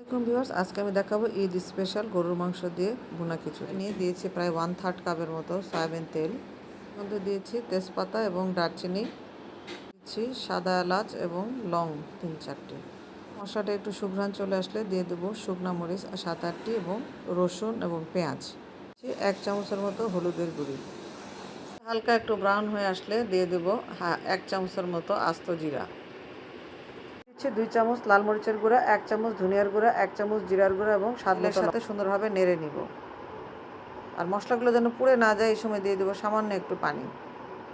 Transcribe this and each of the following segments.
আসসালামাইকুম ভিউয়ার্স, আজকে আমি দেখাবো ঈদ স্পেশাল গরুর মাংস দিয়ে ভুনা খিচুড়ি। নিয়ে দিয়েছি প্রায় ওয়ান থার্ড কাপের মতো সয়াবিন তেল। মধ্যে দিয়েছি তেজপাতা এবং দারচিনি দিচ্ছি সাদা এলাচ এবং লং তিন চারটি। মশলাটা একটু সুঘ্রাণ চলে আসলে দিয়ে দেবো শুকনা মরিচ সাত আটটি এবং রসুন এবং পেঁয়াজ। এক চামচের মতো হলুদের গুঁড়ি। হালকা একটু ব্রাউন হয়ে আসলে দিয়ে দেবো এক চামচের মতো আস্ত জিরা। দিচ্ছি দুই চামচ লাল মরিচের গুঁড়া এক চামচ ধনিয়ার গুঁড়া এক চামচ জিরার গুঁড়া এবং স্বাদের সাথে সুন্দরভাবে নেড়ে নিব। আর মশলাগুলো যেন পুড়ে না যায় এই সময় দিয়ে দেবো সামান্য একটু পানি।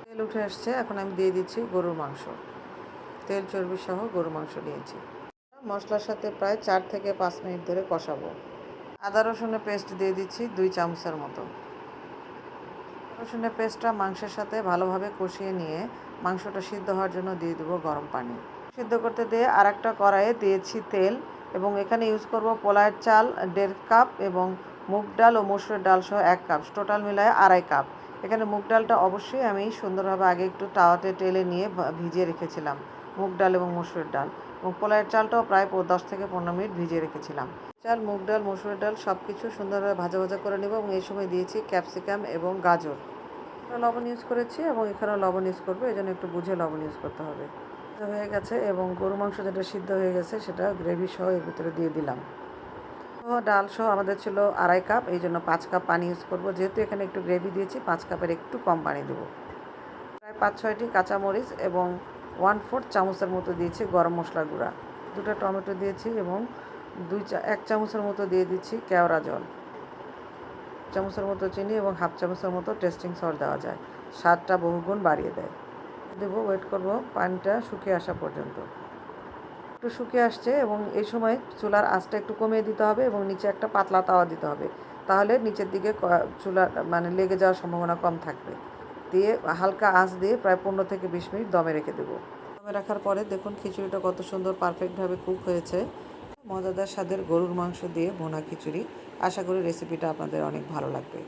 তেল উঠে আসছে এখন আমি দিয়ে দিচ্ছি গরুর মাংস। তেল চর্বি সহ গরুর মাংস নিয়েছি। মশলার সাথে প্রায় চার থেকে পাঁচ মিনিট ধরে কষাবো। আদা রসুনের পেস্ট দিয়ে দিচ্ছি দুই চামচের মতো। রসুনের পেস্টটা মাংসের সাথে ভালোভাবে কষিয়ে নিয়ে মাংসটা সিদ্ধ হওয়ার জন্য দিয়ে দেবো গরম পানি। সিদ্ধ করতে দিয়ে আর একটা কড়াইয়ে দিয়েছি তেল এবং এখানে ইউজ করব পোলায়ের চাল, দেড় কাপ এবং মুগ ডাল ও মসুরের ডাল সহ এক কাপ টোটাল মিলায় আড়াই কাপ এখানে মুগ ডালটা অবশ্যই আমি সুন্দরভাবে আগে একটু তাওয়াতে টেলে নিয়ে ভিজিয়ে রেখেছিলাম। মুগ ডাল এবং মসুরের ডাল। এবং পোলায়ের চালটাও প্রায় দশ থেকে পনেরো মিনিট ভিজিয়ে রেখেছিলাম। চাল, মুগ ডাল, মসুরের ডাল সব কিছু সুন্দরভাবে ভাজা ভাজা করে নেব এবং এই সময় দিয়েছি ক্যাপসিকাম এবং গাজর। লবণ ইউজ করেছি এবং এখানেও লবণ ইউজ করব এই জন্য একটু বুঝে লবণ ইউজ করতে হবে। হয়ে গেছে এবং গরু মাংস যেটা সিদ্ধ হয়ে গেছে সেটা গ্রেভি সহ এর ভিতরে দিয়ে দিলাম। ডাল সহ আমাদের ছিল আড়াই কাপ, এই জন্য পাঁচ কাপ পানি ইউজ করব। যেহেতু এখানে একটু গ্রেভি দিয়েছি, পাঁচ কাপের একটু কম পানি দেবো। প্রায় পাঁচ ছয়টি কাঁচামরিচ এবং ওয়ান ফোর্থ চামচের মতো দিয়েছি গরম মশলা গুঁড়া। দুটো টমেটো দিয়েছি এবং দুই চা, এক চামচের মতো দিয়ে দিচ্ছি কেওড়া জল। চামচের মতো চিনি এবং হাফ চামচের মতো টেস্টিং সল্ট দেওয়া যায়। স্বাদটা বহুগুণ বাড়িয়ে দেয়। দেবো ওয়েট করব, পানিটা শুকিয়ে আসা পর্যন্ত। একটু শুকিয়ে আসছে এবং এই সময় চুলার আঁচটা একটু কমিয়ে দিতে হবে এবং নিচে একটা পাতলা তাওয়া দিতে হবে। তাহলে নিচের দিকে চুলা মানে লেগে যাওয়ার সম্ভাবনা কম থাকবে। দিয়ে হালকা আঁচ দিয়ে প্রায় পনেরো থেকে বিশ মিনিট দমে রেখে দেবো। দমে রাখার পরে দেখুন খিচুড়িটা কত সুন্দর পারফেক্টভাবে কুক হয়েছে। মজাদার স্বাদের গরুর মাংস দিয়ে ভোনা খিচুড়ি। আশা করি রেসিপিটা আপনাদের অনেক ভালো লাগবে।